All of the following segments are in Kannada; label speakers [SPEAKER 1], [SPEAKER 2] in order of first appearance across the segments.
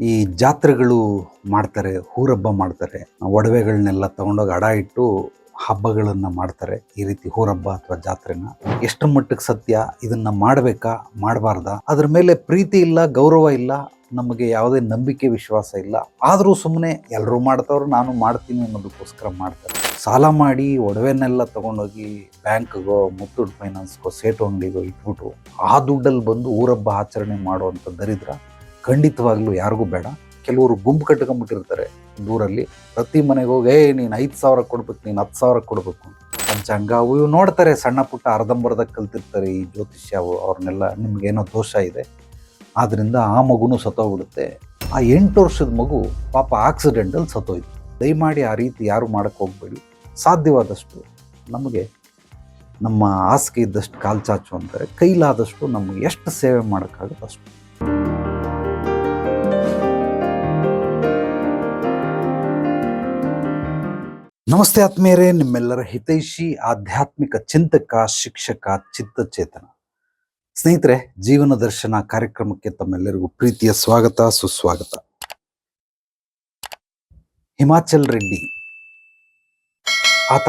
[SPEAKER 1] ಈ ಜಾತ್ರೆಗಳು ಮಾಡ್ತಾರೆ, ಹೂರಬ್ಬ ಮಾಡ್ತಾರೆ. ಒಡವೆಗಳನ್ನೆಲ್ಲ ತಗೊಂಡೋಗಿ ಅಡ ಇಟ್ಟು ಹಬ್ಬಗಳನ್ನು ಮಾಡ್ತಾರೆ. ಈ ರೀತಿ ಹೂರಬ್ಬ ಅಥವಾ ಜಾತ್ರೆನ. ಎಷ್ಟು ಮಟ್ಟಕ್ಕೆ ಸತ್ಯ? ಇದನ್ನ ಮಾಡಬೇಕಾ? ಮಾಡಬಾರ್ದ? ಅದ್ರ ಮೇಲೆ ಪ್ರೀತಿ ಇಲ್ಲ, ಗೌರವ ಇಲ್ಲ, ನಮಗೆ ಯಾವುದೇ ನಂಬಿಕೆ ವಿಶ್ವಾಸ ಇಲ್ಲ. ಆದರೂ ಸುಮ್ಮನೆ ಎಲ್ಲರೂ ಮಾಡ್ತಾವ್ರು, ನಾನು ಮಾಡ್ತೀನಿ ಅನ್ನೋದಕ್ಕೋಸ್ಕರ ಮಾಡ್ತಾರೆ. ಸಾಲ ಮಾಡಿ ಒಡವೆನೆಲ್ಲ ತಗೊಂಡೋಗಿ ಬ್ಯಾಂಕ್ಗೋ, ಮುತ್ತೂಟ್ ಫೈನಾನ್ಸ್ಗೋ, ಸೇಟು ಅಂಗಡಿಗೋ ಇಟ್ಬಿಟ್ಟು ಆ ದುಡ್ಡಲ್ಲಿ ಬಂದು ಊರಬ್ಬ ಆಚರಣೆ ಮಾಡುವಂಥ ದರಿದ್ರ ಖಂಡಿತವಾಗ್ಲೂ ಯಾರಿಗೂ ಬೇಡ. ಕೆಲವರು ಗುಂಪು ಕಟ್ಕೊಂಡ್ಬಿಟ್ಟಿರ್ತಾರೆ ದೂರಲ್ಲಿ. ಪ್ರತಿ ಮನೆಗೆ ಹೋಗಿ ಏ ನೀನು ಐದು ಸಾವಿರ ಕೊಡ್ಬೇಕು, ನೀನು ಹತ್ತು ಸಾವಿರ ಕೊಡಬೇಕು. ಪಂಚಾಂಗ ಅವು ಇವು ನೋಡ್ತಾರೆ. ಸಣ್ಣ ಪುಟ್ಟ ಅರ್ಧಂಬರ್ಧ ಕಲ್ತಿರ್ತಾರೆ ಈ ಜ್ಯೋತಿಷ್ಯ ಅವು, ಅವ್ರನ್ನೆಲ್ಲ ನಿಮಗೇನೋ ದೋಷ ಇದೆ. ಆದ್ದರಿಂದ ಆ ಮಗುನೂ ಸತ್ತೋಗ್ಬಿಡುತ್ತೆ. ಆ ಎಂಟು ವರ್ಷದ ಮಗು ಪಾಪ ಆಕ್ಸಿಡೆಂಟಲ್ಲಿ ಸತ್ತೋಯ್ತು. ದಯಮಾಡಿ ಆ ರೀತಿ ಯಾರು ಮಾಡೋಕ್ಕೆ ಹೋಗಬೇಡಿ. ಸಾಧ್ಯವಾದಷ್ಟು ನಮಗೆ ನಮ್ಮ ಹಾಸಿಗೆ ಇದ್ದಷ್ಟು ಕಾಲು ಚಾಚು ಅಂತಾರೆ. ಕೈಲಾದಷ್ಟು ನಮಗೆ ಎಷ್ಟು ಸೇವೆ ಮಾಡೋಕ್ಕಾಗುತ್ತೆ ಅಷ್ಟು. ನಮಸ್ತೆ ಆತ್ಮೀಯರೇ, ನಿಮ್ಮೆಲ್ಲರ ಹಿತೈಷಿ, ಆಧ್ಯಾತ್ಮಿಕ ಚಿಂತಕ, ಶಿಕ್ಷಕ, ಚಿತ್ತಚೇತನ. ಸ್ನೇಹಿತರೆ, ಜೀವನ ದರ್ಶನ ಕಾರ್ಯಕ್ರಮಕ್ಕೆ ತಮ್ಮೆಲ್ಲರಿಗೂ ಪ್ರೀತಿಯ ಸ್ವಾಗತ, ಸುಸ್ವಾಗತ. ಹಿಮಾಚಲ್ ರೆಡ್ಡಿ. ಆತ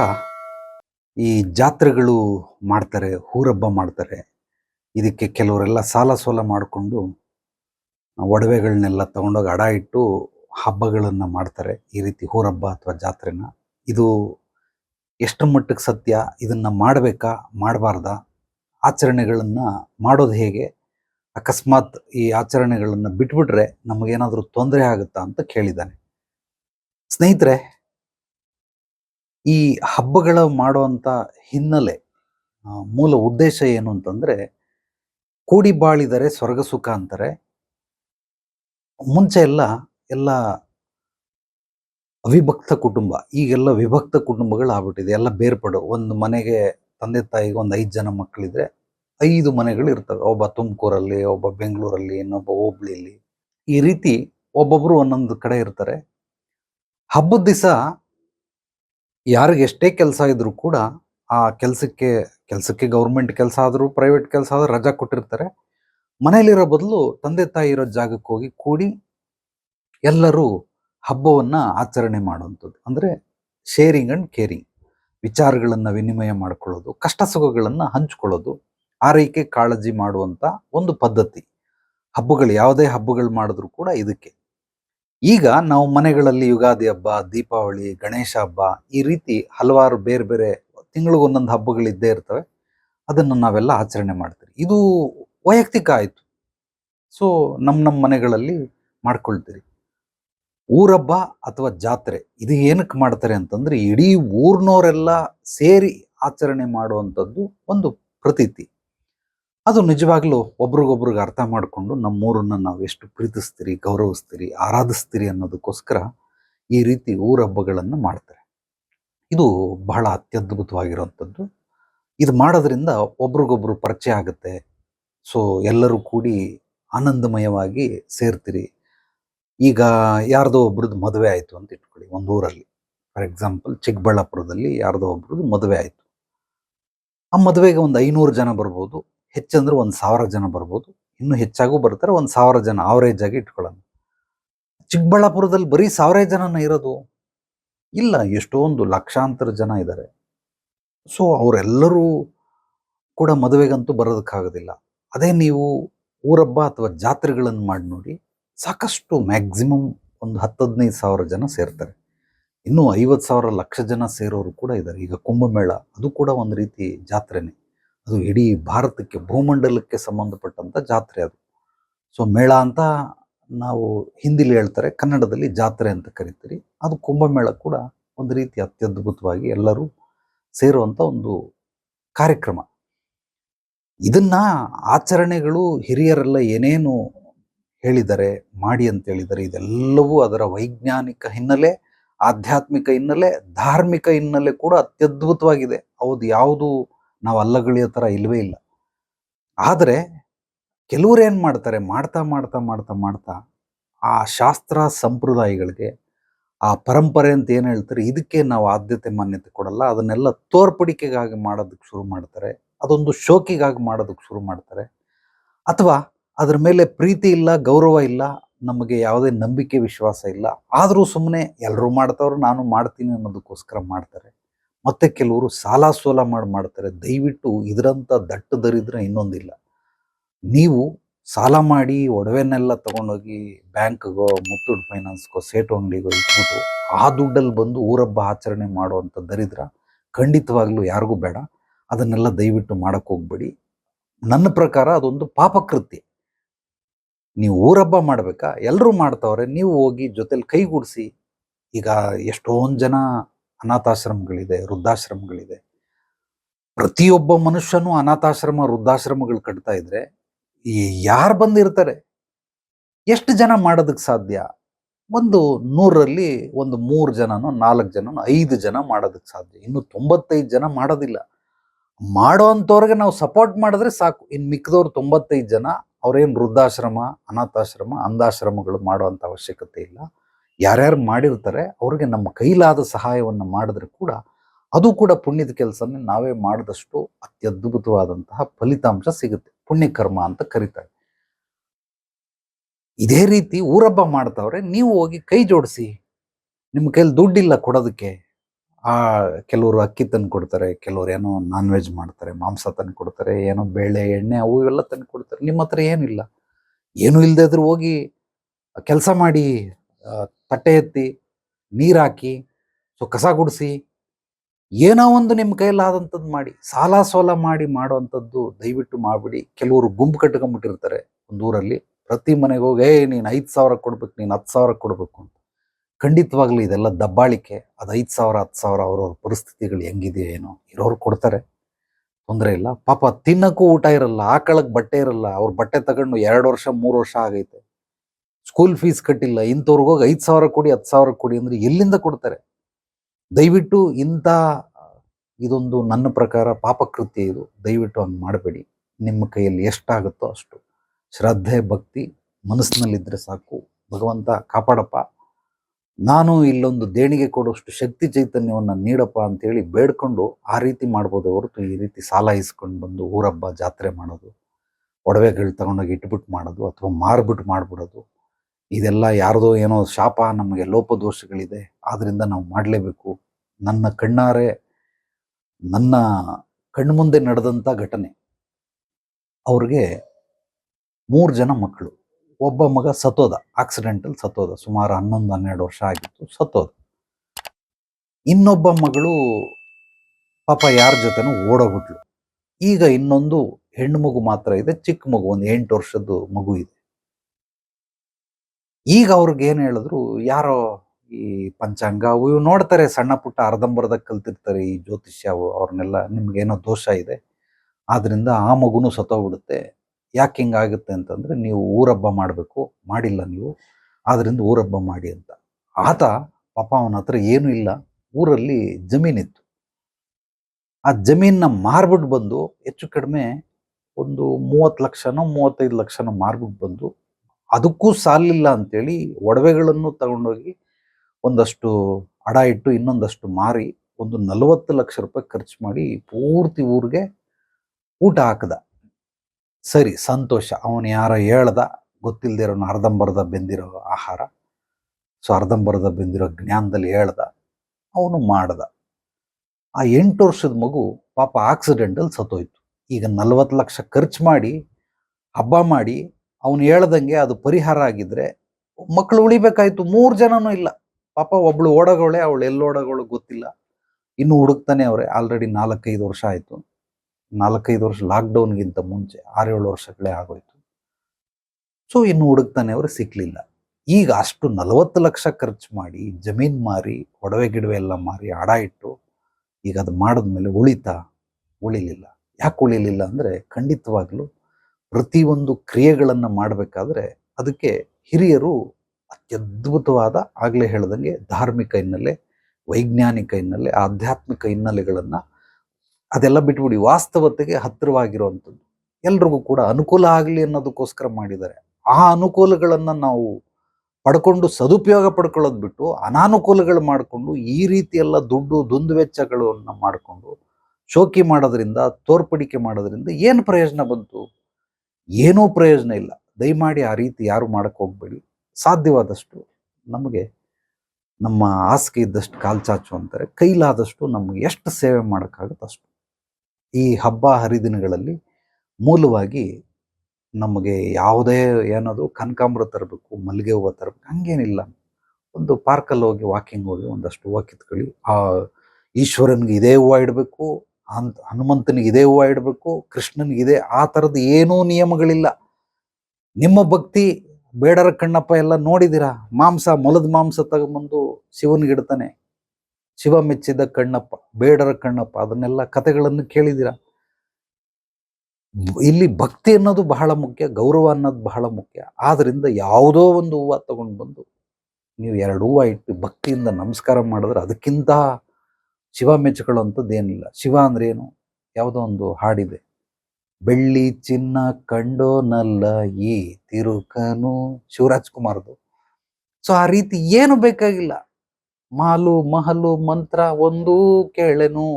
[SPEAKER 1] ಈ ಜಾತ್ರೆಗಳು ಮಾಡ್ತಾರೆ, ಹೂರಬ್ಬ ಮಾಡ್ತಾರೆ. ಇದಕ್ಕೆ ಕೆಲವರೆಲ್ಲ ಸಾಲ ಸೋಲ ಮಾಡಿಕೊಂಡು ಒಡವೆಗಳನ್ನೆಲ್ಲ ತಗೊಂಡೋಗಿ ಅಡ ಇಟ್ಟು ಹಬ್ಬಗಳನ್ನು ಮಾಡ್ತಾರೆ. ಈ ರೀತಿ ಹೂರಬ್ಬ ಅಥವಾ ಜಾತ್ರೆನ. ಇದು ಎಷ್ಟು ಮಟ್ಟಕ್ಕೆ ಸತ್ಯ, ಇದನ್ನ ಮಾಡಬೇಕಾ, ಮಾಡಬಾರ್ದ? ಆಚರಣೆಗಳನ್ನು ಮಾಡೋದು ಹೇಗೆ? ಅಕಸ್ಮಾತ್ ಈ ಆಚರಣೆಗಳನ್ನು ಬಿಟ್ಬಿಟ್ರೆ ನಮಗೇನಾದರೂ ತೊಂದರೆ ಆಗುತ್ತಾ ಅಂತ ಕೇಳಿದ್ದಾನೆ. ಸ್ನೇಹಿತರೆ, ಈ ಹಬ್ಬಗಳ ಮಾಡುವಂಥ ಹಿನ್ನೆಲೆ ಮೂಲ ಉದ್ದೇಶ ಏನು ಅಂತಂದ್ರೆ, ಕೂಡಿ ಬಾಳಿದರೆ ಸ್ವರ್ಗ ಸುಖ ಅಂತಾರೆ. ಮುಂಚೆ ಎಲ್ಲ ಎಲ್ಲ ಅವಿಭಕ್ತ ಕುಟುಂಬ. ಈಗೆಲ್ಲ ವಿಭಕ್ತ ಕುಟುಂಬಗಳು ಆಗ್ಬಿಟ್ಟಿದೆ ಎಲ್ಲ ಬೇರ್ಪಡು. ಒಂದು ಮನೆಗೆ ತಂದೆ ತಾಯಿಗೆ ಒಂದು ಐದು ಜನ ಮಕ್ಕಳಿದ್ರೆ ಐದು ಮನೆಗಳು ಇರ್ತವೆ. ಒಬ್ಬ ತುಮಕೂರಲ್ಲಿ, ಒಬ್ಬ ಬೆಂಗಳೂರಲ್ಲಿ, ಇನ್ನೊಬ್ಬ ಹೋಬ್ಳಿಯಲ್ಲಿ ಈ ರೀತಿ ಒಬ್ಬೊಬ್ಬರು ಒಂದೊಂದು ಕಡೆ ಇರ್ತಾರೆ. ಹಬ್ಬದ ದಿವಸ ಯಾರಿಗೆ ಎಷ್ಟೇ ಕೆಲಸ ಇದ್ರೂ ಕೂಡ ಆ ಕೆಲಸಕ್ಕೆ ಕೆಲಸಕ್ಕೆ ಗೌರ್ಮೆಂಟ್ ಕೆಲಸ ಆದರೂ, ಪ್ರೈವೇಟ್ ಕೆಲಸ ಆದರೂ ರಜಾ ಕೊಟ್ಟಿರ್ತಾರೆ. ಮನೇಲಿರೋ ಬದಲು ತಂದೆ ತಾಯಿ ಇರೋ ಜಾಗಕ್ಕೆ ಹೋಗಿ ಕೂಡಿ ಎಲ್ಲರೂ ಹಬ್ಬವನ್ನ ಆಚರಣೆ ಮಾಡುವಂಥದ್ದು. ಅಂದರೆ ಶೇರಿಂಗ್ ಅಂಡ್ ಕೇರಿಂಗ್ ವಿಚಾರಗಳನ್ನು ವಿನಿಮಯ ಮಾಡಿಕೊಳ್ಳೋದು, ಕಷ್ಟ ಸುಖಗಳನ್ನು ಹಂಚ್ಕೊಳ್ಳೋದು, ಆರೈಕೆ, ಕಾಳಜಿ ಮಾಡುವಂಥ ಒಂದು ಪದ್ಧತಿ. ಹಬ್ಬಗಳು, ಯಾವುದೇ ಹಬ್ಬಗಳು ಮಾಡಿದ್ರು ಕೂಡ ಇದಕ್ಕೆ. ಈಗ ನಾವು ಮನೆಗಳಲ್ಲಿ ಯುಗಾದಿ ಹಬ್ಬ, ದೀಪಾವಳಿ, ಗಣೇಶ ಹಬ್ಬ, ಈ ರೀತಿ ಹಲವಾರು ಬೇರೆ ಬೇರೆ ತಿಂಗಳಿಗೊಂದೊಂದು ಹಬ್ಬಗಳು ಇದ್ದೇ ಇರ್ತವೆ. ಅದನ್ನು ನಾವೆಲ್ಲ ಆಚರಣೆ ಮಾಡ್ತೀವಿ. ಇದು ವೈಯಕ್ತಿಕ ಆಯಿತು. ಸೊ ನಮ್ಮ ನಮ್ಮ ಮನೆಗಳಲ್ಲಿ ಮಾಡ್ಕೊಳ್ತೀರಿ. ಊರಬ್ಬ ಅಥವಾ ಜಾತ್ರೆ, ಇದು ಏನಕ್ಕೆ ಮಾಡ್ತಾರೆ ಅಂತಂದ್ರೆ ಇಡೀ ಊರಿನವರೆಲ್ಲ ಸೇರಿ ಆಚರಣೆ ಮಾಡುವಂಥದ್ದು ಒಂದು ಪ್ರತೀತಿ. ಅದು ನಿಜವಾಗ್ಲೂ ಒಬ್ರಿಗೊಬ್ರಿಗೆ ಅರ್ಥ ಮಾಡಿಕೊಂಡು ನಮ್ಮೂರನ್ನ ನಾವು ಎಷ್ಟು ಪ್ರೀತಿಸ್ತೀರಿ, ಗೌರವಿಸ್ತೀರಿ, ಆರಾಧಿಸ್ತೀರಿ ಅನ್ನೋದಕ್ಕೋಸ್ಕರ ಈ ರೀತಿ ಊರಬ್ಬಗಳನ್ನು ಮಾಡ್ತಾರೆ. ಇದು ಬಹಳ ಅತ್ಯದ್ಭುತವಾಗಿರುವಂಥದ್ದು. ಇದು ಮಾಡೋದ್ರಿಂದ ಒಬ್ರಿಗೊಬ್ರು ಪರಿಚಯ ಆಗುತ್ತೆ. ಸೊ, ಎಲ್ಲರೂ ಕೂಡಿ ಆನಂದಮಯವಾಗಿ ಸೇರ್ತೀರಿ. ಈಗ ಯಾರ್ದೋ ಒಬ್ರದ್ದು ಮದುವೆ ಆಯಿತು ಅಂತ ಇಟ್ಕೊಳ್ಳಿ, ಒಂದು ಊರಲ್ಲಿ. ಫಾರ್ ಎಕ್ಸಾಂಪಲ್ ಚಿಕ್ಕಬಳ್ಳಾಪುರದಲ್ಲಿ ಯಾರ್ದೋ ಒಬ್ರದ್ದು ಮದುವೆ ಆಯಿತು. ಆ ಮದುವೆಗೆ ಒಂದು ಐನೂರು ಜನ ಬರ್ಬೋದು, ಹೆಚ್ಚಂದ್ರೆ ಒಂದು ಸಾವಿರ ಜನ ಬರ್ಬೋದು, ಇನ್ನು ಹೆಚ್ಚಾಗೂ ಬರ್ತಾರೆ, ಒಂದು ಸಾವಿರ ಜನ ಆವರೇಜ್ ಆಗಿ ಇಟ್ಕೊಳ್ಳೋಣ. ಚಿಕ್ಕಬಳ್ಳಾಪುರದಲ್ಲಿ ಬರೀ ಸಾವಿರ ಜನನ ಇರೋದು? ಇಲ್ಲ, ಎಷ್ಟೊಂದು ಲಕ್ಷಾಂತರ ಜನ ಇದ್ದಾರೆ. ಸೊ ಅವರೆಲ್ಲರೂ ಕೂಡ ಮದುವೆಗಂತೂ ಬರೋದಕ್ಕಾಗೋದಿಲ್ಲ. ಅದೇ ನೀವು ಊರಬ್ಬ ಅಥವಾ ಜಾತ್ರೆಗಳನ್ನು ಮಾಡಿ ನೋಡಿ ಸಾಕಷ್ಟು ಮ್ಯಾಕ್ಸಿಮಮ್ ಒಂದು ಹತ್ತು ಹದಿನೈದು ಸಾವಿರ ಜನ ಸೇರ್ತಾರೆ. ಇನ್ನೂ ಐವತ್ತು ಸಾವಿರ ಲಕ್ಷ ಜನ ಸೇರೋರು ಕೂಡ ಇದ್ದಾರೆ. ಈಗ ಕುಂಭಮೇಳ, ಅದು ಕೂಡ ಒಂದು ರೀತಿ ಜಾತ್ರೆನೇ. ಅದು ಇಡೀ ಭಾರತಕ್ಕೆ, ಭೂಮಂಡಲಕ್ಕೆ ಸಂಬಂಧಪಟ್ಟಂಥ ಜಾತ್ರೆ ಅದು. ಸೊ ಮೇಳ ಅಂತ ನಾವು ಹಿಂದಿಲಿ ಹೇಳ್ತಾರೆ, ಕನ್ನಡದಲ್ಲಿ ಜಾತ್ರೆ ಅಂತ ಕರಿತೀರಿ. ಅದು ಕುಂಭಮೇಳ ಕೂಡ ಒಂದು ರೀತಿ ಅತ್ಯದ್ಭುತವಾಗಿ ಎಲ್ಲರೂ ಸೇರುವಂಥ ಒಂದು ಕಾರ್ಯಕ್ರಮ. ಇದನ್ನ ಆಚರಣೆಗಳು ಹಿರಿಯರೆಲ್ಲ ಏನೇನು ಹೇಳಿದ್ದಾರೆ ಮಾಡಿ ಅಂತ ಇದೆಲ್ಲವೂ ಅದರ ವೈಜ್ಞಾನಿಕ ಹಿನ್ನೆಲೆ, ಆಧ್ಯಾತ್ಮಿಕ ಹಿನ್ನೆಲೆ, ಧಾರ್ಮಿಕ ಹಿನ್ನೆಲೆ ಕೂಡ ಅತ್ಯದ್ಭುತವಾಗಿದೆ. ಹೌದು, ಯಾವುದು ನಾವು ಅಲ್ಲಗಳಿಯೋ ಥರ ಇಲ್ಲವೇ ಇಲ್ಲ. ಆದರೆ ಕೆಲವರು ಏನು ಮಾಡ್ತಾರೆ, ಮಾಡ್ತಾ ಮಾಡ್ತಾ ಮಾಡ್ತಾ ಮಾಡ್ತಾ ಆ ಶಾಸ್ತ್ರ ಸಂಪ್ರದಾಯಗಳಿಗೆ ಆ ಪರಂಪರೆ ಅಂತ ಏನು ಹೇಳ್ತಾರೆ, ಇದಕ್ಕೆ ನಾವು ಆದ್ಯತೆ, ಮಾನ್ಯತೆ ಕೊಡಲ್ಲ. ಅದನ್ನೆಲ್ಲ ತೋರ್ಪಡಿಕೆಗಾಗಿ ಮಾಡೋದಕ್ಕೆ ಶುರು ಮಾಡ್ತಾರೆ. ಅದೊಂದು ಶೋಕಿಗಾಗಿ ಮಾಡೋದಕ್ಕೆ ಶುರು ಮಾಡ್ತಾರೆ. ಅಥವಾ ಅದ್ರ ಮೇಲೆ ಪ್ರೀತಿ ಇಲ್ಲ, ಗೌರವ ಇಲ್ಲ, ನಮಗೆ ಯಾವುದೇ ನಂಬಿಕೆ, ವಿಶ್ವಾಸ ಇಲ್ಲ. ಆದರೂ ಸುಮ್ಮನೆ ಎಲ್ಲರೂ ಮಾಡ್ತಾವ್ರು, ನಾನು ಮಾಡ್ತೀನಿ ಅನ್ನೋದಕ್ಕೋಸ್ಕರ ಮಾಡ್ತಾರೆ. ಮತ್ತೆ ಕೆಲವರು ಸಾಲ ಸೋಲ ಮಾಡಿ ಮಾಡ್ತಾರೆ. ದಯವಿಟ್ಟು ಇದರಂಥ ದಟ್ಟ ದರಿದ್ರ ಇನ್ನೊಂದಿಲ್ಲ. ನೀವು ಸಾಲ ಮಾಡಿ ಒಡವೆನೆಲ್ಲ ತೊಗೊಂಡೋಗಿ ಬ್ಯಾಂಕ್ಗೋ, ಮುತ್ತೂಟ್ ಫೈನಾನ್ಸ್ಗೋ, ಸೇಟು ಅಂಗಡಿಗೋ ಇಟ್ಬಿಟ್ಟು ಆ ದುಡ್ಡಲ್ಲಿ ಬಂದು ಊರಬ್ಬ ಆಚರಣೆ ಮಾಡುವಂಥ ದರಿದ್ರ ಖಂಡಿತವಾಗ್ಲೂ ಯಾರಿಗೂ ಬೇಡ. ಅದನ್ನೆಲ್ಲ ದಯವಿಟ್ಟು ಮಾಡೋಕ್ಕೆ ಹೋಗ್ಬೇಡಿ. ನನ್ನ ಪ್ರಕಾರ ಅದೊಂದು ಪಾಪಕೃತ್ಯ. ನೀವು ಊರಬ್ಬ ಮಾಡ್ಬೇಕಾ? ಎಲ್ಲರೂ ಮಾಡ್ತಾವ್ರೆ, ನೀವು ಹೋಗಿ ಜೊತೆಲಿ ಕೈಗೂಡಿಸಿ ಈಗ ಎಷ್ಟೊಂದು ಜನ ಅನಾಥಾಶ್ರಮಗಳಿದೆ, ವೃದ್ಧಾಶ್ರಮಗಳಿದೆ. ಪ್ರತಿಯೊಬ್ಬ ಮನುಷ್ಯನೂ ಅನಾಥಾಶ್ರಮ, ವೃದ್ಧಾಶ್ರಮಗಳು ಕಟ್ತಾ ಇದ್ರೆ ಯಾರು ಬಂದಿರ್ತಾರೆ? ಎಷ್ಟು ಜನ ಮಾಡೋದಕ್ಕೆ ಸಾಧ್ಯ? ಒಂದು ನೂರರಲ್ಲಿ ಒಂದು ಮೂರು ಜನನೋ, ನಾಲ್ಕು ಜನನೋ, ಐದು ಜನ ಮಾಡೋದಕ್ಕೆ ಸಾಧ್ಯ. ಇನ್ನು ತೊಂಬತ್ತೈದು ಜನ ಮಾಡೋದಿಲ್ಲ. ಮಾಡೋ ಅಂಥವ್ರಿಗೆ ನಾವು ಸಪೋರ್ಟ್ ಮಾಡಿದ್ರೆ ಸಾಕು. ಇನ್ನು ಮಿಕ್ಕದವ್ರು ತೊಂಬತ್ತೈದು ಜನ ಅವ್ರೇನು ವೃದ್ಧಾಶ್ರಮ, ಅನಾಥಾಶ್ರಮ, ಅಂಧಾಶ್ರಮಗಳು ಮಾಡುವಂಥ ಅವಶ್ಯಕತೆ ಇಲ್ಲ. ಯಾರ್ಯಾರು ಮಾಡಿರ್ತಾರೆ, ಅವ್ರಿಗೆ ನಮ್ಮ ಕೈಲಾದ ಸಹಾಯವನ್ನು ಮಾಡಿದ್ರೆ ಕೂಡ ಅದು ಕೂಡ ಪುಣ್ಯದ ಕೆಲಸನೇ ನಾವೇ ಮಾಡಿದಷ್ಟು ಅತ್ಯದ್ಭುತವಾದಂತಹ ಫಲಿತಾಂಶ ಸಿಗುತ್ತೆ. ಪುಣ್ಯಕರ್ಮ ಅಂತ ಕರೀತಾರೆ ಇದೇ ರೀತಿ ಊರಬ್ಬ ಮಾಡ್ತಾವ್ರೆ, ನೀವು ಹೋಗಿ ಕೈ ಜೋಡಿಸಿ. ನಿಮ್ಮ ಕೈಲಿ ದುಡ್ಡಿಲ್ಲ ಕೊಡೋದಕ್ಕೆ. ಆ, ಕೆಲವರು ಅಕ್ಕಿ ತಂದು ಕೊಡ್ತಾರೆ, ಕೆಲವ್ರು ಏನೋ ನಾನ್ ವೆಜ್ ಮಾಡ್ತಾರೆ, ಮಾಂಸ ತಂದು ಕೊಡ್ತಾರೆ, ಏನೋ ಬೇಳೆ, ಎಣ್ಣೆ ಅವು ಇವೆಲ್ಲ ತಂದು ಕೊಡ್ತಾರೆ. ನಿಮ್ಮ ಹತ್ರ ಏನಿಲ್ಲ. ಏನು ಇಲ್ಲದೆ ಹೋಗಿ ಕೆಲಸ ಮಾಡಿ ತಟ್ಟೆ ಎತ್ತಿ, ನೀರು ಹಾಕಿ, ಸೊ ಕಸ ಗುಡಿಸಿ, ಏನೋ ಒಂದು ನಿಮ್ಮ ಕೈಲಾದಂಥದ್ದು ಮಾಡಿ, ಸಾಲ ಸೋಲ ಮಾಡಿ ಮಾಡುವಂಥದ್ದು ದಯವಿಟ್ಟು ಮಾಡಿಬಿಡಿ. ಕೆಲವರು ಗುಂಪು ಕಟ್ಕೊಂಡ್ಬಿಟ್ಟಿರ್ತಾರೆ ಒಂದು ಊರಲ್ಲಿ, ಪ್ರತಿ ಮನೆಗೆ ಹೋಗಿ ಏ ನೀನು ಐದು ಸಾವಿರ ಕೊಡ್ಬೇಕು, ನೀನು ಹತ್ತು ಸಾವಿರ ಕೊಡಬೇಕು ಅಂತ. ಖಂಡಿತವಾಗ್ಲೂ ಇದೆಲ್ಲ ದಬ್ಬಾಳಿಕೆ. ಅದು ಐದು ಸಾವಿರ, ಹತ್ತು ಸಾವಿರ ಅವ್ರವ್ರ ಪರಿಸ್ಥಿತಿಗಳು ಹೆಂಗಿದೆಯೋ ಏನೋ ಇರೋರು ಕೊಡ್ತಾರೆ. ತೊಂದರೆ ಇಲ್ಲ. ಪಾಪ ತಿನ್ನಕ್ಕೂ ಊಟ ಇರಲ್ಲ, ಆಕಳಕ್ಕೆ ಬಟ್ಟೆ ಇರಲ್ಲ, ಅವ್ರ ಬಟ್ಟೆ ತಗೊಂಡು ಎರಡು ವರ್ಷ, ಮೂರು ವರ್ಷ ಆಗೈತೆ. ಸ್ಕೂಲ್ ಫೀಸ್ ಕಟ್ಟಿಲ್ಲ, ಇಂಥವ್ರಿಗೆ ಹೋಗಿ ಐದು ಸಾವಿರ ಕೊಡಿ, ಹತ್ತು ಸಾವಿರ ಕೊಡಿ ಅಂದ್ರೆ ಎಲ್ಲಿಂದ ಕೊಡ್ತಾರೆ? ದಯವಿಟ್ಟು ಇಂಥ, ಇದೊಂದು ನನ್ನ ಪ್ರಕಾರ ಪಾಪಕೃತ್ಯ ಇದು. ದಯವಿಟ್ಟು ಹಂಗೆ ಮಾಡಬೇಡಿ. ನಿಮ್ಮ ಕೈಯಲ್ಲಿ ಎಷ್ಟಾಗುತ್ತೋ ಅಷ್ಟು. ಶ್ರದ್ಧೆ, ಭಕ್ತಿ ಮನಸ್ಸಿನಲ್ಲಿದ್ದರೆ ಸಾಕು. ಭಗವಂತ ಕಾಪಾಡಪ್ಪ. ನಾನು ಇಲ್ಲೊಂದು ದೇಣಿಗೆ ಕೊಡುವಷ್ಟು ಶಕ್ತಿ ಚೈತನ್ಯವನ್ನು ನೀಡಪ್ಪ ಅಂತೇಳಿ ಬೇಡ್ಕೊಂಡು ಆ ರೀತಿ ಮಾಡ್ಬೋದು ಹೊರತು ಈ ರೀತಿ ಸಾಲ ಇಸ್ಕೊಂಡು ಬಂದು ಊರಬ್ಬ ಜಾತ್ರೆ ಮಾಡೋದು, ಒಡವೆಗಳು ತಗೊಂಡೋಗಿ ಇಟ್ಬಿಟ್ಟು ಮಾಡೋದು ಅಥವಾ ಮಾರ್ಬಿಟ್ಟು ಮಾಡ್ಬಿಡೋದು, ಇದೆಲ್ಲ ಯಾರ್ದೋ ಏನೋ ಶಾಪ ನಮಗೆ ಲೋಪದೋಷಗಳಿದೆ ಆದ್ದರಿಂದ ನಾವು ಮಾಡಲೇಬೇಕು. ನನ್ನ ಕಣ್ಣಾರೆ, ನನ್ನ ಕಣ್ಮುಂದೆ ನಡೆದಂಥ ಘಟನೆ. ಅವ್ರಿಗೆ ಮೂರು ಜನ ಮಕ್ಕಳು. ಒಬ್ಬ ಮಗ ಸತ್ತೋದ ಆಕ್ಸಿಡೆಂಟಲ್ ಸತ್ತೋದ ಸುಮಾರು ಹನ್ನೊಂದು, ಹನ್ನೆರಡು ವರ್ಷ ಆಗಿತ್ತು ಸತ್ತೋದ ಇನ್ನೊಬ್ಬ ಮಗಳು ಪಾಪ ಯಾರ ಜೊತೆನೂ ಓಡೋಗ್ಬಿಟ್ಲು. ಈಗ ಇನ್ನೊಂದು ಹೆಣ್ಣು ಮಗು ಮಾತ್ರ ಇದೆ, ಚಿಕ್ಕ ಮಗು, ಒಂದು ಎಂಟು ವರ್ಷದ್ದು ಮಗು ಇದೆ. ಈಗ ಅವ್ರಿಗೆ ಏನು ಹೇಳಿದ್ರು, ಯಾರೋ ಈ ಪಂಚಾಂಗ ಅವು ಇವು ನೋಡ್ತಾರೆ, ಸಣ್ಣ ಪುಟ್ಟ ಅರ್ಧಂಬರ್ಧ ಕಲ್ತಿರ್ತಾರೆ ಈ ಜ್ಯೋತಿಷ್ಯ ಅವು ಅವ್ರನ್ನೆಲ್ಲ ಏನೋ ದೋಷ ಇದೆ. ಆದ್ರಿಂದ ಆ ಮಗುನೂ ಸತ್ತೋಗ್ಬಿಡುತ್ತೆ ಯಾಕೆ ಹಿಂಗಾಗುತ್ತೆ ಅಂತಂದ್ರೆ ನೀವು ಊರಬ್ಬ ಮಾಡಬೇಕು, ಮಾಡಿಲ್ಲ ನೀವು, ಆದ್ರಿಂದ ಊರಬ್ಬ ಮಾಡಿ ಅಂತ. ಆತ ಪಾಪ ಅವನ ಹತ್ರ ಏನೂ ಇಲ್ಲ, ಊರಲ್ಲಿ ಜಮೀನಿತ್ತು. ಆ ಜಮೀನನ್ನ ಮಾರ್ಬಿಟ್ಟು ಬಂದು ಹೆಚ್ಚು ಕಡಿಮೆ ಒಂದು ಮೂವತ್ತು ಲಕ್ಷನೋ ಮೂವತ್ತೈದು ಲಕ್ಷನೋ ಮಾರ್ಬಿಟ್ಟು ಬಂದು ಅದಕ್ಕೂ ಸಾಲಿಲ್ಲ ಅಂತೇಳಿ ಒಡವೆಗಳನ್ನು ತಗೊಂಡೋಗಿ ಒಂದಷ್ಟು ಅಡ ಇಟ್ಟು ಇನ್ನೊಂದಷ್ಟು ಮಾರಿ ಒಂದು ನಲವತ್ತು ಲಕ್ಷ ರೂಪಾಯಿ ಖರ್ಚು ಮಾಡಿ ಪೂರ್ತಿ ಊರಿಗೆ ಊಟ ಹಾಕದ. ಸರಿ, ಸಂತೋಷ. ಅವನು ಯಾರ ಹೇಳ್ದ ಗೊತ್ತಿಲ್ಲದೆ ಇರೋನು ಅರ್ಧಂಬರ್ಧ ಬೆಂದಿರೋ ಆಹಾರ. ಸೊ, ಅರ್ಧಂಬರ್ಧ ಬೆಂದಿರೋ ಜ್ಞಾನದಲ್ಲಿ ಹೇಳ್ದ, ಅವನು ಮಾಡ್ದ. ಆ ಎಂಟು ವರ್ಷದ ಮಗು ಪಾಪ ಆಕ್ಸಿಡೆಂಟಲ್ಲಿ ಸತ್ತೋಯ್ತು. ಈಗ ನಲ್ವತ್ತು ಲಕ್ಷ ಖರ್ಚು ಮಾಡಿ, ಹಬ್ಬ ಮಾಡಿ, ಅವನು ಹೇಳ್ದಂಗೆ ಅದು ಪರಿಹಾರ ಆಗಿದ್ರೆ ಮಕ್ಕಳು ಉಳಿಬೇಕಾಯ್ತು. ಮೂರು ಜನನೂ ಇಲ್ಲ. ಪಾಪ ಒಬ್ಳು ಓಡಗೋಳೆ ಅವಳು ಎಲ್ಲ ಓಡಗೋಳು ಗೊತ್ತಿಲ್ಲ. ಇನ್ನು ಹುಡುಕ್ತಾನೆ ಅವ್ರೆ. ಆಲ್ರೆಡಿ ನಾಲ್ಕೈದು ವರ್ಷ ಆಯಿತು. ನಾಲ್ಕೈದು ವರ್ಷ ಲಾಕ್ಡೌನ್ಗಿಂತ ಮುಂಚೆ ಆರೇಳು ವರ್ಷಗಳೇ ಆಗೋಯ್ತು. ಸೊ ಇನ್ನು ಹುಡುಕ್ತಾನೆ ಅವರು ಸಿಕ್ಕಲಿಲ್ಲ ಈಗ ಅಷ್ಟು ನಲವತ್ತು ಲಕ್ಷ ಖರ್ಚು ಮಾಡಿ ಜಮೀನ್ ಮಾರಿ, ಒಡವೆ ಗಿಡವೆ ಎಲ್ಲ ಮಾರಿ, ಅಡ ಇಟ್ಟು ಈಗ ಅದು ಮಾಡಿದ್ಮೇಲೆ ಉಳಿತಾ? ಉಳಿಲಿಲ್ಲ. ಯಾಕೆ ಉಳಿಲಿಲ್ಲ ಅಂದರೆ ಖಂಡಿತವಾಗ್ಲೂ ಪ್ರತಿಯೊಂದು ಕ್ರಿಯೆಗಳನ್ನು ಮಾಡಬೇಕಾದ್ರೆ ಅದಕ್ಕೆ ಹಿರಿಯರು ಅತ್ಯದ್ಭುತವಾದ ಆಗಲೇ ಹೇಳ್ದಂಗೆ ಧಾರ್ಮಿಕ ಹಿನ್ನೆಲೆ, ವೈಜ್ಞಾನಿಕ ಹಿನ್ನೆಲೆ, ಆಧ್ಯಾತ್ಮಿಕ ಹಿನ್ನೆಲೆಗಳನ್ನು ಅದೆಲ್ಲ ಬಿಟ್ಬಿಡಿ, ವಾಸ್ತವತೆಗೆ ಹತ್ತಿರವಾಗಿರುವಂಥದ್ದು. ಎಲ್ರಿಗೂ ಕೂಡ ಅನುಕೂಲ ಆಗಲಿ ಅನ್ನೋದಕ್ಕೋಸ್ಕರ ಮಾಡಿದ್ದಾರೆ. ಆ ಅನುಕೂಲಗಳನ್ನು ನಾವು ಪಡ್ಕೊಂಡು ಸದುಪಯೋಗ ಪಡ್ಕೊಳ್ಳೋದು ಬಿಟ್ಟು, ಅನಾನುಕೂಲಗಳು ಮಾಡಿಕೊಂಡು, ಈ ರೀತಿ ಎಲ್ಲ ದುಡ್ಡು ದುಂದುವೆಚ್ಚಗಳನ್ನು ಮಾಡಿಕೊಂಡು, ಶೋಕಿ ಮಾಡೋದ್ರಿಂದ, ತೋರ್ಪಡಿಕೆ ಮಾಡೋದ್ರಿಂದ ಏನು ಪ್ರಯೋಜನ ಬಂತು? ಏನೂ ಪ್ರಯೋಜನ ಇಲ್ಲ. ದಯಮಾಡಿ ಆ ರೀತಿ ಯಾರು ಮಾಡಕ್ಕೆ ಹೋಗ್ಬೇಡಿ. ಸಾಧ್ಯವಾದಷ್ಟು ನಮಗೆ, ನಮ್ಮ ಹಾಸಿಗೆ ಇದ್ದಷ್ಟು ಕಾಲು ಚಾಚು ಅಂತಾರೆ. ಕೈಲಾದಷ್ಟು ನಮಗೆ ಎಷ್ಟು ಸೇವೆ ಮಾಡೋಕ್ಕಾಗುತ್ತೆ ಅಷ್ಟು. ಈ ಹಬ್ಬ ಹರಿದಿನಗಳಲ್ಲಿ ಮೂಲವಾಗಿ ನಮಗೆ ಯಾವುದೇ ಏನದು ಕನಕಾಂಬ್ರ ತರಬೇಕು, ಮಲ್ಲಿಗೆ ಹೂವು ತರಬೇಕು, ಹಂಗೇನಿಲ್ಲ. ಒಂದು ಪಾರ್ಕಲ್ಲಿ ಹೋಗಿ ವಾಕಿಂಗ್ ಹೋಗಿ ಒಂದಷ್ಟು ಹೂವು ಕಿತ್ಕೊಳ್ಳಿ. ಆ ಈಶ್ವರನಿಗೆ ಇದೇ ಹೂವು ಇಡಬೇಕು ಅಂತ ಹನುಮಂತನಿಗೆ ಇದೇ ಹೂವು ಇಡಬೇಕು, ಕೃಷ್ಣನಿಗೆ ಇದೇ, ಆ ಥರದ ಏನೂ ನಿಯಮಗಳಿಲ್ಲ. ನಿಮ್ಮ ಭಕ್ತಿ, ಬೇಡರ ಕಣ್ಣಪ್ಪ ಎಲ್ಲ ನೋಡಿದಿರಾ ಮಾಂಸ, ಮೊಲದ ಮಾಂಸ ತಗೊಂಬಂದು ಶಿವನಿಗೆ ಇಡ್ತಾನೆ. ಶಿವ ಮೆಚ್ಚಿದ ಕಣ್ಣಪ್ಪ, ಬೇಡರ ಕಣ್ಣಪ್ಪ, ಅದನ್ನೆಲ್ಲ ಕಥೆಗಳನ್ನು ಕೇಳಿದಿರ ಇಲ್ಲಿ ಭಕ್ತಿ ಅನ್ನೋದು ಬಹಳ ಮುಖ್ಯ, ಗೌರವ ಅನ್ನೋದು ಬಹಳ ಮುಖ್ಯ. ಆದ್ದರಿಂದ ಯಾವುದೋ ಒಂದು ಹೂವು ತಗೊಂಡು ಬಂದು ನೀವು ಎರಡು ಹೂವು ಇಟ್ಟು ಭಕ್ತಿಯಿಂದ ನಮಸ್ಕಾರ ಮಾಡಿದ್ರೆ ಅದಕ್ಕಿಂತ ಶಿವ ಮೆಚ್ಕೊಳ್ಳೋಂಥದ್ದು ಏನಿಲ್ಲ ಶಿವ ಅಂದ್ರೆ ಏನು? ಯಾವುದೋ ಒಂದು ಹಾಡಿದೆ. ಬೆಳ್ಳಿ ಚಿನ್ನ ಕಂಡೋನಲ್ಲ ಈ ತಿರುಕನು. ಶಿವರಾಜ್ ಕುಮಾರ್ದು ಸೊ ಆ ರೀತಿ ಏನು ಬೇಕಾಗಿಲ್ಲ. ಮಾಲು ಮಹಲು ಮಂತ್ರ ಒಂದೂ ಕೇಳೆನು.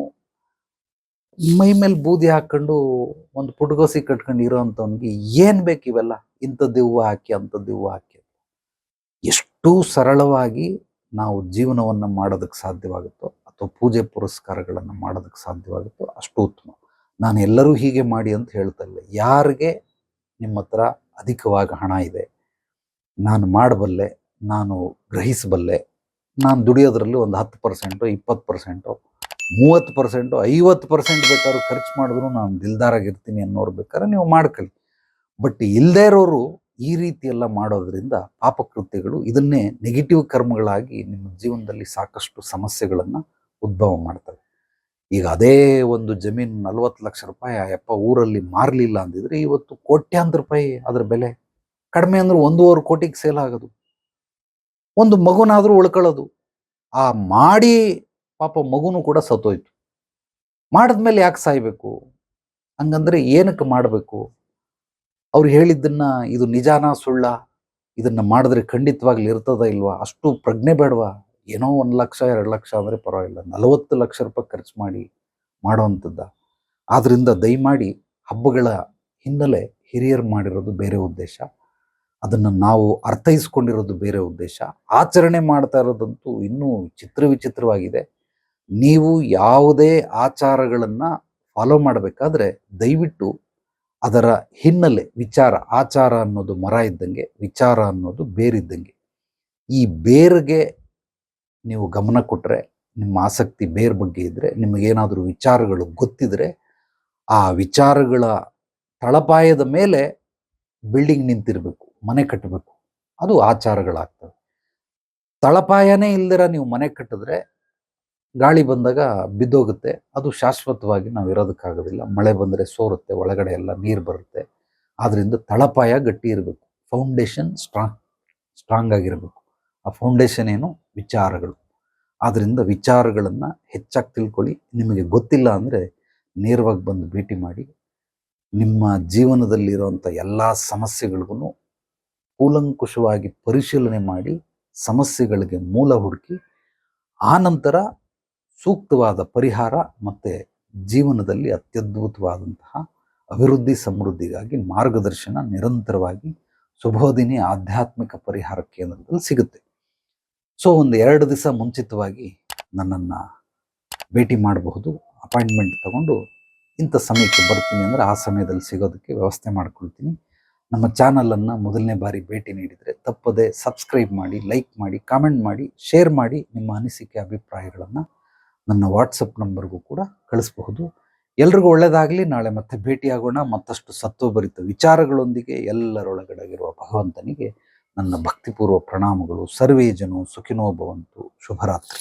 [SPEAKER 1] ಮೈ ಮೇಲೆ ಬೂದಿ ಹಾಕೊಂಡು ಒಂದು ಪುಟ್ಗೋಸಿ ಕಟ್ಕೊಂಡು ಇರೋಂಥವ್ನಿಗೆ ಏನ್ ಬೇಕು ಇವೆಲ್ಲ? ಇಂಥದ್ದು ಹಾಕಿ, ಅಂಥದ್ದು ಹಾಕಿ ಎಷ್ಟು ಸರಳವಾಗಿ ನಾವು ಜೀವನವನ್ನ ಮಾಡೋದಕ್ಕೆ ಸಾಧ್ಯವಾಗುತ್ತೋ ಅಥವಾ ಪೂಜೆ ಪುರಸ್ಕಾರಗಳನ್ನು ಮಾಡೋದಕ್ಕೆ ಸಾಧ್ಯವಾಗುತ್ತೋ ಅಷ್ಟು ಉತ್ತಮ. ನಾನು ಎಲ್ಲರೂ ಹೀಗೆ ಮಾಡಿ ಅಂತ ಹೇಳ್ತಾ ಇಲ್ಲ. ಯಾರಿಗೆ ನಿಮ್ಮ ಹತ್ರ ಅಧಿಕವಾಗಿ ಹಣ ಇದೆ, ನಾನು ಮಾಡಬಲ್ಲೆ, ನಾನು ಗ್ರಹಿಸಬಲ್ಲೆ ನಾನು ದುಡಿಯೋದ್ರಲ್ಲಿ ಒಂದು ಹತ್ತು ಪರ್ಸೆಂಟು, ಇಪ್ಪತ್ತು ಪರ್ಸೆಂಟು, ಮೂವತ್ತು ಪರ್ಸೆಂಟು, ಐವತ್ತು ಪರ್ಸೆಂಟ್ ಬೇಕಾದ್ರೂ ಖರ್ಚು ಮಾಡಿದ್ರು ನಾನು ದಿಲ್ದಾರಾಗಿರ್ತೀನಿ ಅನ್ನೋರು ಬೇಕಾದ್ರೆ ನೀವು ಮಾಡ್ಕೊಳ್ಳಿ ಬಟ್ ಇಲ್ಲದೇ ಇರೋರು ಈ ರೀತಿ ಎಲ್ಲ ಮಾಡೋದ್ರಿಂದ ಪಾಪಕೃತ್ಯಗಳು ಇದನ್ನೇ ನೆಗೆಟಿವ್ ಕರ್ಮಗಳಾಗಿ ನಿಮ್ಮ ಜೀವನದಲ್ಲಿ ಸಾಕಷ್ಟು ಸಮಸ್ಯೆಗಳನ್ನು ಉದ್ಭವ ಮಾಡ್ತವೆ. ಈಗ ಅದೇ ಒಂದು ಜಮೀನು ನಲ್ವತ್ತು ಲಕ್ಷ ರೂಪಾಯಿ ಅಯ್ಯಪ್ಪ ಯಪ್ಪ ಊರಲ್ಲಿ ಮಾರಲಿಲ್ಲ ಅಂದಿದ್ರೆ ಇವತ್ತು ಕೋಟ್ಯಾಂತರ ರೂಪಾಯಿ ಅದ್ರ ಬೆಲೆ. ಕಡಿಮೆ ಅಂದ್ರೆ ಒಂದೂವರೆ ಕೋಟಿಗೆ ಸೇಲ್ ಆಗೋದು. ಒಂದು ಮಗುನಾದರೂ ಉಳ್ಕೊಳ್ಳೋದು. ಆ ಮಾಡಿ ಪಾಪ ಮಗುನೂ ಕೂಡ ಸತ್ತೋಯ್ತು. ಮಾಡಿದ್ಮೇಲೆ ಯಾಕೆ ಸಾಯ್ಬೇಕು? ಹಂಗಂದ್ರೆ ಏನಕ್ಕೆ ಮಾಡಬೇಕು? ಅವ್ರು ಹೇಳಿದ್ದನ್ನ ಇದು ನಿಜಾನ ಸುಳ್ಳ? ಇದನ್ನ ಮಾಡಿದ್ರೆ ಖಂಡಿತವಾಗ್ಲಿ ಇರ್ತದ ಇಲ್ವಾ? ಅಷ್ಟು ಪ್ರಜ್ಞೆ ಬೇಡವಾ? ಏನೋ ಒಂದು ಲಕ್ಷ, ಎರಡು ಲಕ್ಷ ಆದರೆ ಪರವಾಗಿಲ್ಲ. ನಲವತ್ತು ಲಕ್ಷ ರೂಪಾಯಿ ಖರ್ಚು ಮಾಡಿ ಮಾಡುವಂಥದ್ದ ಆದ್ದರಿಂದ ದಯಮಾಡಿ ಹಬ್ಬಗಳ ಹಿನ್ನೆಲೆ ಹಿರಿಯರು ಮಾಡಿರೋದು ಬೇರೆ ಉದ್ದೇಶ. ಅದನ್ನು ನಾವು ಅರ್ಥೈಸ್ಕೊಂಡಿರೋದು ಬೇರೆ ಉದ್ದೇಶ. ಆಚರಣೆ ಮಾಡ್ತಾ ಇರೋದಂತೂ ಇನ್ನೂ ಚಿತ್ರ ವಿಚಿತ್ರವಾಗಿದೆ. ನೀವು ಯಾವುದೇ ಆಚಾರಗಳನ್ನು ಫಾಲೋ ಮಾಡಬೇಕಾದ್ರೆ ದಯವಿಟ್ಟು ಅದರ ಹಿನ್ನೆಲೆ ವಿಚಾರ, ಆಚಾರ ಅನ್ನೋದು ಮರ ಇದ್ದಂಗೆ, ವಿಚಾರ ಅನ್ನೋದು ಬೇರಿದ್ದಂಗೆ. ಈ ಬೇರ್ಗೆ ನೀವು ಗಮನ ಕೊಟ್ಟರೆ ನಿಮ್ಮ ಆಸಕ್ತಿ ಬೇರ್ ಬಗ್ಗೆ ಇದ್ದರೆ ನಿಮಗೇನಾದರೂ ವಿಚಾರಗಳು ಗೊತ್ತಿದ್ರೆ, ಆ ವಿಚಾರಗಳ ತಳಪಾಯದ ಮೇಲೆ ಬಿಲ್ಡಿಂಗ್ ನಿಂತಿರಬೇಕು. ಮನೆ ಕಟ್ಟಬೇಕು. ಅದು ಆಚಾರಗಳಾಗ್ತವೆ. ತಳಪಾಯನೇ ಇಲ್ದಿರ ನೀವು ಮನೆ ಕಟ್ಟಿದ್ರೆ ಗಾಳಿ ಬಂದಾಗ ಬಿದ್ದೋಗುತ್ತೆ. ಅದು ಶಾಶ್ವತವಾಗಿ ನಾವು ಇರೋದಕ್ಕಾಗೋದಿಲ್ಲ. ಮಳೆ ಬಂದರೆ ಸೋರುತ್ತೆ, ಒಳಗಡೆ ಎಲ್ಲ ನೀರು ಬರುತ್ತೆ. ಆದ್ದರಿಂದ ತಳಪಾಯ ಗಟ್ಟಿ ಇರಬೇಕು. ಫೌಂಡೇಶನ್ ಸ್ಟ್ರಾಂಗ್ ಸ್ಟ್ರಾಂಗ್ ಆಗಿರಬೇಕು. ಆ ಫೌಂಡೇಶನ್ ಏನು? ವಿಚಾರಗಳು. ಆದ್ದರಿಂದ ವಿಚಾರಗಳನ್ನು ಹೆಚ್ಚಾಗಿ ತಿಳ್ಕೊಳ್ಳಿ. ನಿಮಗೆ ಗೊತ್ತಿಲ್ಲ ಅಂದರೆ ನೇರವಾಗಿ ಬಂದು ಭೇಟಿ ಮಾಡಿ. ನಿಮ್ಮ ಜೀವನದಲ್ಲಿರುವಂಥ ಎಲ್ಲ ಸಮಸ್ಯೆಗಳಿಗೂ ಕೂಲಂಕುಷವಾಗಿ ಪರಿಶೀಲನೆ ಮಾಡಿ ಸಮಸ್ಯೆಗಳಿಗೆ ಮೂಲ ಹುಡುಕಿ, ಆ ನಂತರ ಸೂಕ್ತವಾದ ಪರಿಹಾರ ಮತ್ತು ಜೀವನದಲ್ಲಿ ಅತ್ಯದ್ಭುತವಾದಂತಹ ಅಭಿವೃದ್ಧಿ ಸಮೃದ್ಧಿಗಾಗಿ ಮಾರ್ಗದರ್ಶನ ನಿರಂತರವಾಗಿ ಸುಬೋಧಿನಿ ಆಧ್ಯಾತ್ಮಿಕ ಪರಿಹಾರ ಕೇಂದ್ರದಲ್ಲಿ ಸಿಗುತ್ತೆ. ಸೊ, ಒಂದು ಎರಡು ದಿವಸ ಮುಂಚಿತವಾಗಿ ನನ್ನನ್ನು ಭೇಟಿ ಮಾಡಬಹುದು. ಅಪಾಯಿಂಟ್ಮೆಂಟ್ ತಗೊಂಡು ಇಂಥ ಸಮಯಕ್ಕೆ ಬರ್ತೀನಿ ಅಂದರೆ ಆ ಸಮಯದಲ್ಲಿ ಸಿಗೋದಕ್ಕೆ ವ್ಯವಸ್ಥೆ ಮಾಡ್ಕೊಳ್ತೀನಿ. ನಮ್ಮ ಚಾನಲನ್ನು ಮೊದಲನೇ ಬಾರಿ ಭೇಟಿ ನೀಡಿದರೆ ತಪ್ಪದೆ ಸಬ್ಸ್ಕ್ರೈಬ್ ಮಾಡಿ ಲೈಕ್ ಮಾಡಿ ಕಾಮೆಂಟ್ ಮಾಡಿ ಶೇರ್ ಮಾಡಿ ನಿಮ್ಮ ಅನಿಸಿಕೆ, ಅಭಿಪ್ರಾಯಗಳನ್ನು ನನ್ನ ವಾಟ್ಸಪ್ ನಂಬರ್ಗೂ ಕೂಡ ಕಳಿಸಬಹುದು. ಎಲ್ರಿಗೂ ಒಳ್ಳೆಯದಾಗಲಿ ನಾಳೆ ಮತ್ತೆ ಭೇಟಿಯಾಗೋಣ. ಮತ್ತಷ್ಟು ಸತ್ವಭರಿತ ವಿಚಾರಗಳೊಂದಿಗೆ ಎಲ್ಲರೊಳಗಡೆಗಿರುವ ಭಗವಂತನಿಗೆ ನನ್ನ ಭಕ್ತಿಪೂರ್ವ ಪ್ರಣಾಮಗಳು. ಸರ್ವೇ ಜನೋ ಸುಖಿನೋ ಭವಂತು. ಶುಭರಾತ್ರಿ.